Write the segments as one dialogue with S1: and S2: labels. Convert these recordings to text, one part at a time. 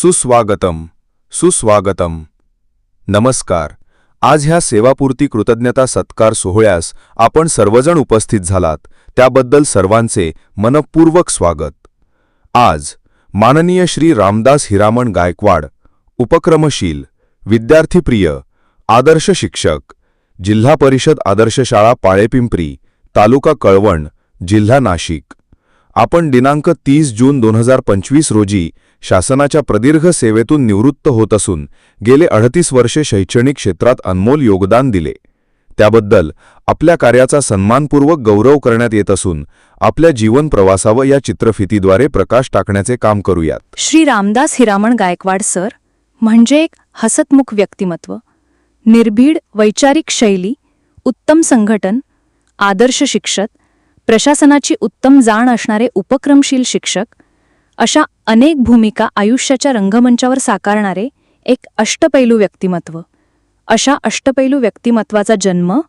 S1: सुस्वागतम सुस्वागतम. नमस्कार. आज ह्या सेवापूर्ती कृतज्ञता सत्कार सोहळ्यास आपण सर्वजण उपस्थित झालात. त्याबद्दल सर्वांचे मनपूर्वक स्वागत. आज माननीय श्री रामदास हिरामण गायकवाड उपक्रमशील विद्यार्थीप्रिय आदर्श शिक्षक जिल्हा परिषद आदर्श शाळा पाळेपिंपरी तालुका कळवण जिल्हा नाशिक. आपण दिनांक तीस जून दोन हजार पंचवीस रोजी शासनाच्या प्रदीर्घ सेवेतून निवृत्त होत असून गेले अडतीस वर्षे शैक्षणिक क्षेत्रात अनमोल योगदान दिले. त्याबद्दल आपल्या कार्याचा सन्मानपूर्वक गौरव करण्यात येत असून आपल्या जीवन प्रवासावर या चित्रफितीद्वारे प्रकाश टाकण्याचे काम करूयात.
S2: श्री रामदास हिरामण गायकवाड सर म्हणजे एक हसतमुख व्यक्तिमत्व निर्भीड वैचारिक शैली उत्तम संघटन आदर्श शिक्षक प्रशासनाची उत्तम जाण असणारे उपक्रमशील शिक्षक अशा अनेक भूमिका आयुष्याच्या रंगमंचावर साकारणारे एक अष्टपैलू व्यक्तिमत्व. अशा अष्टपैलू व्यक्तिमत्वाचा जन्म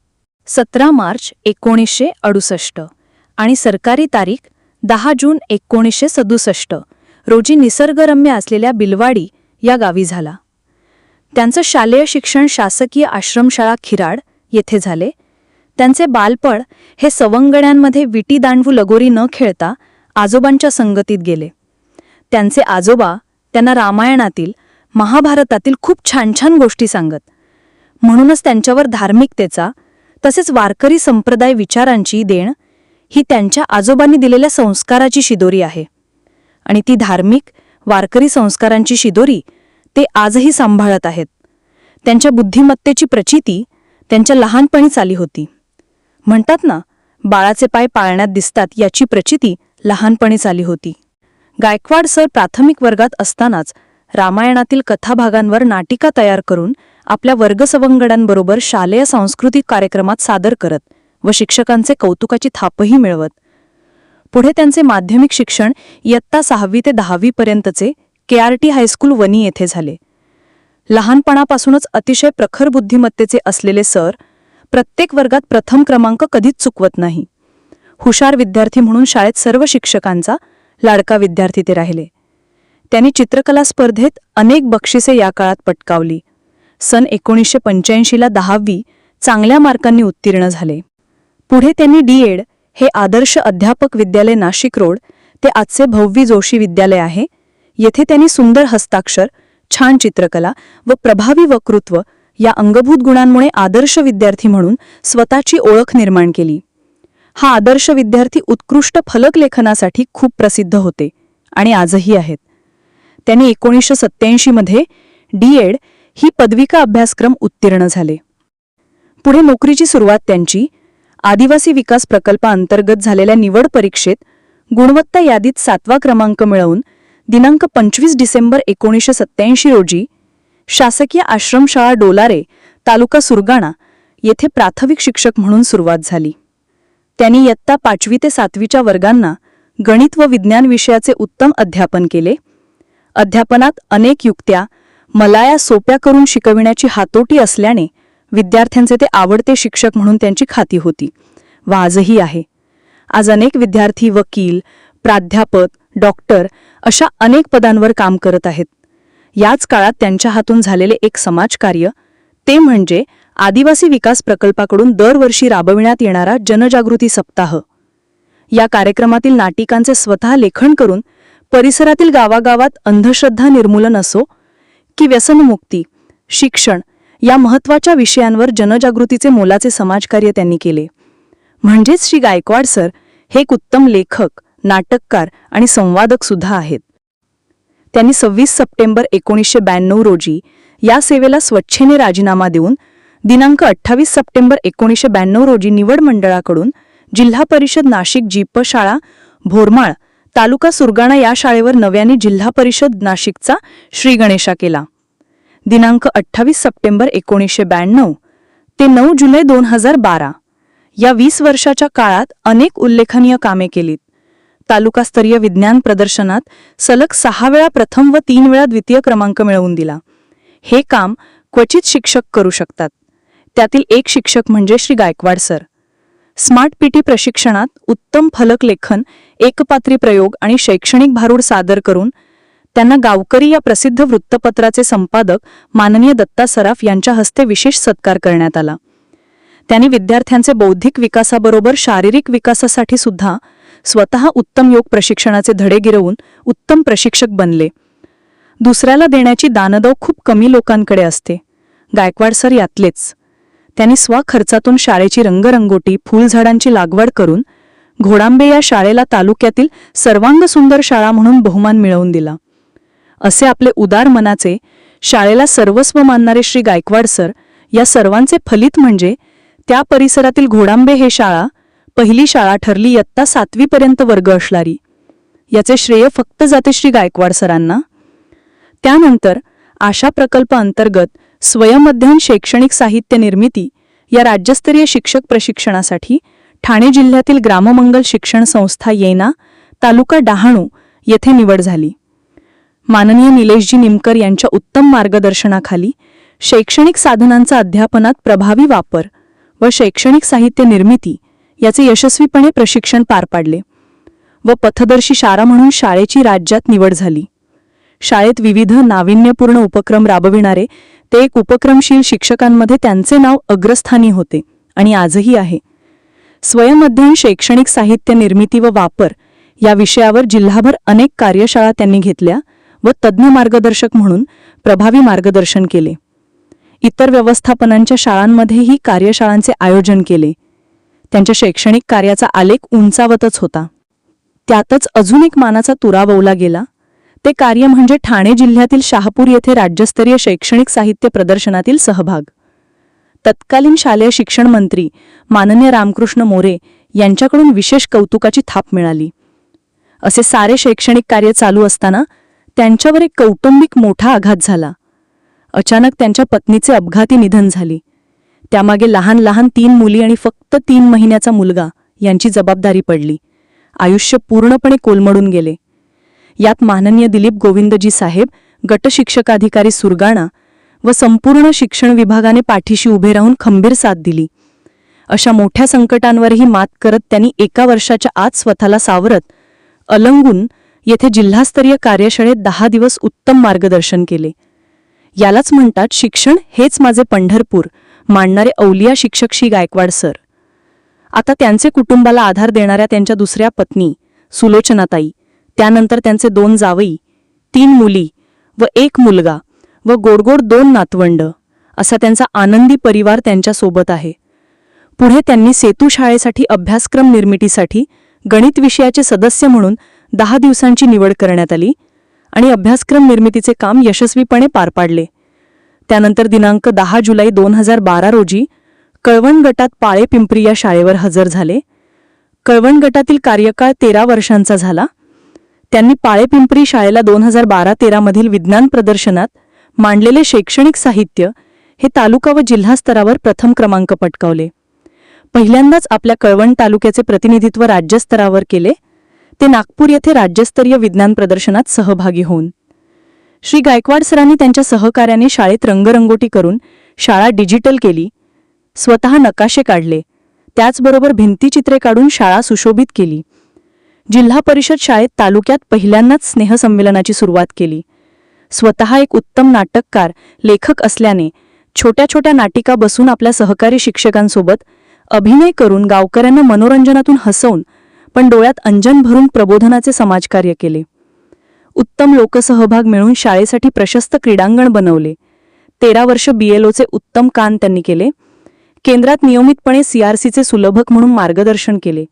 S2: सतरा मार्च एकोणीसशे अडुसष्ट आणि सरकारी तारीख दहा जून एकोणीसशे सदुसष्ट रोजी निसर्गरम्य असलेल्या बिलवाडी या गावी झाला. त्यांचं शालेय शिक्षण शासकीय आश्रमशाळा खिराड येथे झाले. त्यांचे बालपण हे सवंगड्यांमध्ये विटी दांडवू लगोरी न खेळता आजोबांच्या संगतीत गेले. त्यांचे आजोबा त्यांना रामायणातील महाभारतातील खूप छान छान गोष्टी सांगत. म्हणूनच त्यांच्यावर धार्मिकतेचा तसेच वारकरी संप्रदाय विचारांची देण ही त्यांच्या आजोबांनी दिलेल्या संस्काराची शिदोरी आहे. आणि ती धार्मिक वारकरी संस्कारांची शिदोरी ते आजही सांभाळत आहेत. त्यांच्या बुद्धिमत्तेची प्रचिती त्यांच्या लहानपणीच आली होती. म्हणतात ना बाळाचे पाय पाळण्यात दिसतात याची प्रचिती लहानपणीच आली होती. गायकवाड सर प्राथमिक वर्गात असतानाच रामायणातील कथाभागांवर नाटिका तयार करून आपल्या वर्गसवंगडांबरोबर शालेय सांस्कृतिक कार्यक्रमात सादर करत व शिक्षकांचे कौतुकाची थापही मिळवत. पुढे त्यांचे माध्यमिक शिक्षण इयत्ता सहावी ते दहावीपर्यंतचे K R T high school Wani येथे झाले. लहानपणापासूनच अतिशय प्रखर बुद्धिमत्तेचे असलेले सर प्रत्येक वर्गात प्रथम क्रमांक कधीच चुकवत नाही. हुशार विद्यार्थी म्हणून शाळेत सर्व शिक्षकांचा लाडका विद्यार्थी ते राहिले. त्यांनी चित्रकला स्पर्धेत अनेक बक्षिसे या काळात पटकावली. सन एकोणीसशे पंच्याऐंशीला दहावी चांगल्या मार्कांनी उत्तीर्ण झाले. पुढे त्यांनी डीएड हे आदर्श अध्यापक विद्यालय नाशिक रोड ते आजचे भव्य जोशी विद्यालय आहे. येथे त्यांनी सुंदर हस्ताक्षर छान चित्रकला व प्रभावी वक्तृत्व या अंगभूत गुणांमुळे आदर्श विद्यार्थी म्हणून स्वतःची ओळख निर्माण केली. हा आदर्श विद्यार्थी उत्कृष्ट फलक लेखनासाठी खूप प्रसिद्ध होते आणि आजही आहेत. त्यांनी एकोणीसशे सत्त्याऐंशीमध्ये डी एड ही पदविका अभ्यासक्रम उत्तीर्ण झाले. पुढे नोकरीची सुरुवात त्यांची आदिवासी विकास प्रकल्पाअंतर्गत झालेल्या निवड परीक्षेत गुणवत्ता यादीत सातवा क्रमांक मिळवून दिनांक पंचवीस डिसेंबर एकोणीसशे सत्त्याऐंशी रोजी शासकीय आश्रमशाळा डोलारे तालुका सुरगाणा येथे प्राथमिक शिक्षक म्हणून सुरुवात झाली. त्यांनी इयत्ता पाचवी ते सातवीच्या वर्गांना गणित व विज्ञान विषयाचे उत्तम अध्यापन केले. अध्यापनात अनेक युक्त्या मलाया सोप्या करून शिकविण्याची हातोटी असल्याने विद्यार्थ्यांचे ते आवडते शिक्षक म्हणून त्यांची खाती होती. व आजही आहे. आज अनेक विद्यार्थी वकील प्राध्यापक डॉक्टर अशा अनेक पदांवर काम करत आहेत. याच काळात त्यांच्या हातून झालेले एक समाजकार्य ते म्हणजे आदिवासी विकास प्रकल्पाकडून दरवर्षी राबविण्यात येणारा जनजागृती सप्ताह. या कार्यक्रमातील नाटिकांचे स्वतः लेखन करून परिसरातील गावागावात अंधश्रद्धा निर्मूलन असो की व्यसनमुक्ती शिक्षण या महत्त्वाच्या विषयांवर जनजागृतीचे मोलाचे समाजकार्य त्यांनी केले. म्हणजेच श्री गायकवाड सर हे एक उत्तम लेखक नाटककार आणि संवादक सुद्धा आहेत. त्यांनी सव्वीस सप्टेंबर एकोणीसशे ब्याण्णव रोजी या सेवेला स्वच्छेने राजीनामा देऊन दिनांक अठ्ठावीस सप्टेंबर एकोणीसशे ब्याण्णव रोजी निवड मंडळाकडून जिल्हा परिषद नाशिक जीप शाळा भोरमाळ तालुका सुरगाणा या शाळेवर नव्याने जिल्हा परिषद नाशिकचा श्रीगणेशा केला. दिनांक अठ्ठावीस सप्टेंबर एकोणीसशे ब्याण्णव ते नऊ जुलै दोन हजार बारा या वीस वर्षाच्या काळात अनेक उल्लेखनीय कामे केलीत. तालुकास्तरीय विज्ञान प्रदर्शनात सलग सहा वेळा प्रथम व तीन वेळा द्वितीय क्रमांक मिळवून दिला. हे काम क्वचित शिक्षक करू शकतात. त्यातील एक शिक्षक म्हणजे Shri Gaikwad sir. Smart PT प्रशिक्षणात उत्तम फलक लेखन एकपात्री प्रयोग आणि शैक्षणिक भारूड सादर करून त्यांना गावकरी या प्रसिद्ध वृत्तपत्राचे संपादक माननीय दत्ता सराफ यांच्या हस्ते विशेष सत्कार करण्यात आला. त्यांनी विद्यार्थ्यांचे बौद्धिक विकासाबरोबर शारीरिक विकासासाठी सुद्धा स्वतः उत्तम योग प्रशिक्षणाचे धडे गिरवून उत्तम प्रशिक्षक बनले. दुसऱ्याला देण्याची दानदव खूप कमी लोकांकडे असते. गायकवाड सर यातलेच. त्यांनी स्वखर्चातून शाळेची रंगरंगोटी फुलझाडांची लागवड करून घोडांबे या शाळेला तालुक्यातील सर्वांग सुंदर शाळा म्हणून बहुमान मिळवून दिला. असे आपले उदार मनाचे शाळेला सर्वस्व मानणारे श्री गायकवाड सर या सर्वांचे फलित म्हणजे त्या परिसरातील घोडांबे हे शाळा पहिली शाळा ठरली इयत्ता सातवीपर्यंत वर्ग असणारी. याचे श्रेय फक्त जाते श्री गायकवाड सरांना. त्यानंतर आशा प्रकल्प अंतर्गत स्वयंमध्यान शैक्षणिक साहित्य निर्मिती या राज्यस्तरीय शिक्षक प्रशिक्षणासाठी ठाणे जिल्ह्यातील ग्राममंगल शिक्षण संस्था येना तालुका डहाणू येथे निवड झाली. माननीय निलेशजी निमकर यांच्या उत्तम मार्गदर्शनाखाली शैक्षणिक साधनांचा अध्यापनात प्रभावी वापर व शैक्षणिक साहित्य निर्मिती याचे यशस्वीपणे प्रशिक्षण पार पाडले व पथदर्शी शाळा म्हणून शाळेची राज्यात निवड झाली. शाळेत विविध नाविन्यपूर्ण उपक्रम राबविणारे ते एक उपक्रमशील शिक्षकांमध्ये त्यांचे नाव अग्रस्थानी होते आणि आजही आहे. स्वयंमध्यन शैक्षणिक साहित्य निर्मिती व वापर या विषयावर जिल्हाभर अनेक कार्यशाळा त्यांनी घेतल्या व तज्ज्ञ मार्गदर्शक म्हणून प्रभावी मार्गदर्शन केले. इतर व्यवस्थापनांच्या शाळांमध्येही कार्यशाळांचे आयोजन केले. त्यांच्या शैक्षणिक कार्याचा आलेख उंचावतच होता. त्यातच अजून एक मानाचा तुराववला गेला ते कार्य म्हणजे ठाणे जिल्ह्यातील शहापूर येथे राज्यस्तरीय शैक्षणिक साहित्य प्रदर्शनातील सहभाग. तत्कालीन शालेय शिक्षण मंत्री माननीय रामकृष्ण मोरे यांच्याकडून विशेष कौतुकाची थाप मिळाली. असे सारे शैक्षणिक कार्य चालू असताना त्यांच्यावर एक कौटुंबिक मोठा आघात झाला. अचानक त्यांच्या पत्नीचे अपघाती निधन झाले. त्यामागे लहान लहान तीन मुली आणि फक्त तीन महिन्याचा मुलगा यांची जबाबदारी पडली. आयुष्य पूर्णपणे कोलमडून गेले. यात माननीय दिलीप गोविंदजी साहेब गटशिक्षकाधिकारी सुरगाणा व संपूर्ण शिक्षण विभागाने पाठीशी उभे राहून खंबीर साथ दिली. अशा मोठ्या संकटांवरही मात करत त्यांनी एका वर्षाच्या आत स्वतःला सावरत अलंगून येथे जिल्हास्तरीय कार्यशाळेत दहा दिवस उत्तम मार्गदर्शन केले. यालाच म्हणतात शिक्षण हेच माझे पंढरपूर मांडणारे औलिया शिक्षक श्री गायकवाड सर. आता त्यांचे कुटुंबाला आधार देणाऱ्या त्यांच्या दुसऱ्या पत्नी सुलोचनाताई त्यानंतर त्यांचे दोन जावई तीन मुली व एक मुलगा व गोडगोड दोन नातवंड असा त्यांचा आनंदी परिवार त्यांच्यासोबत आहे. पुढे त्यांनी सेतू शाळेसाठी अभ्यासक्रम निर्मितीसाठी गणित विषयाचे सदस्य म्हणून दहा दिवसांची निवड करण्यात आली आणि अभ्यासक्रम निर्मितीचे काम यशस्वीपणे पार पाडले. त्यानंतर दिनांक दहा जुलै दोन हजार बारा रोजी कळवण गटात पाळे पिंपरी या शाळेवर हजर झाले. कळवण गटातील कार्यकाळ तेरा वर्षांचा झाला त्यांनी पाळेपिंपरी शाळेला दोन हजार बारा तेरामधील विज्ञान प्रदर्शनात मांडलेले शैक्षणिक साहित्य हे तालुका व जिल्हा स्तरावर प्रथम क्रमांक पटकावले. पहिल्यांदाच आपल्या कळवण तालुक्याचे प्रतिनिधित्व राज्यस्तरावर केले ते नागपूर येथे राज्यस्तरीय विज्ञान प्रदर्शनात सहभागी होऊन. श्री गायकवाड सरांनी त्यांच्या सहकार्याने शाळेत रंगरंगोटी करून शाळा डिजिटल केली स्वतः नकाशे काढले त्याचबरोबर भिंतीचित्रे काढून शाळा सुशोभित केली. जिल्हा परिषद शाळेत तालुक्यात पहिल्यांदाच स्नेहसंमेलनाची सुरुवात केली. स्वतः एक उत्तम नाटककार लेखक असल्याने छोट्या छोट्या नाटिका बसून आपल्या सहकारी शिक्षकांसोबत अभिनय करून गावकऱ्यांना मनोरंजनातून हसवून पण डोळ्यात अंजन भरून प्रबोधनाचे समाजकार्य केले. उत्तम लोकसहभाग मिळून शाळेसाठी प्रशस्त क्रीडांगण बनवले. तेरा वर्ष बीएलओचे उत्तम कान त्यांनी केले. केंद्रात नियमितपणे सीआरसीचे सुलभक म्हणून मार्गदर्शन केले.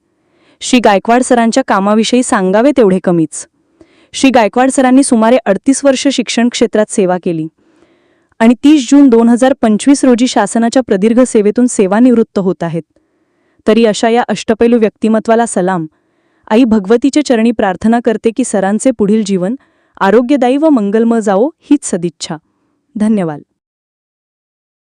S2: श्री गायकवाड सरांच्या कामाविषयी सांगावे तेवढे कमीच. श्री गायकवाड सरांनी सुमारे अडतीस वर्ष शिक्षण क्षेत्रात सेवा केली. आणि तीस जून दोन हजार पंचवीस रोजी शासनाच्या प्रदीर्घ सेवेतून सेवानिवृत्त होत आहेत. तरी अशा या अष्टपैलू व्यक्तिमत्वाला सलाम. आई भगवतीच्या चरणी प्रार्थना करते की सरांचे पुढील जीवन आरोग्यदायी व मंगलमय जावो हीच सदिच्छा. धन्यवाद.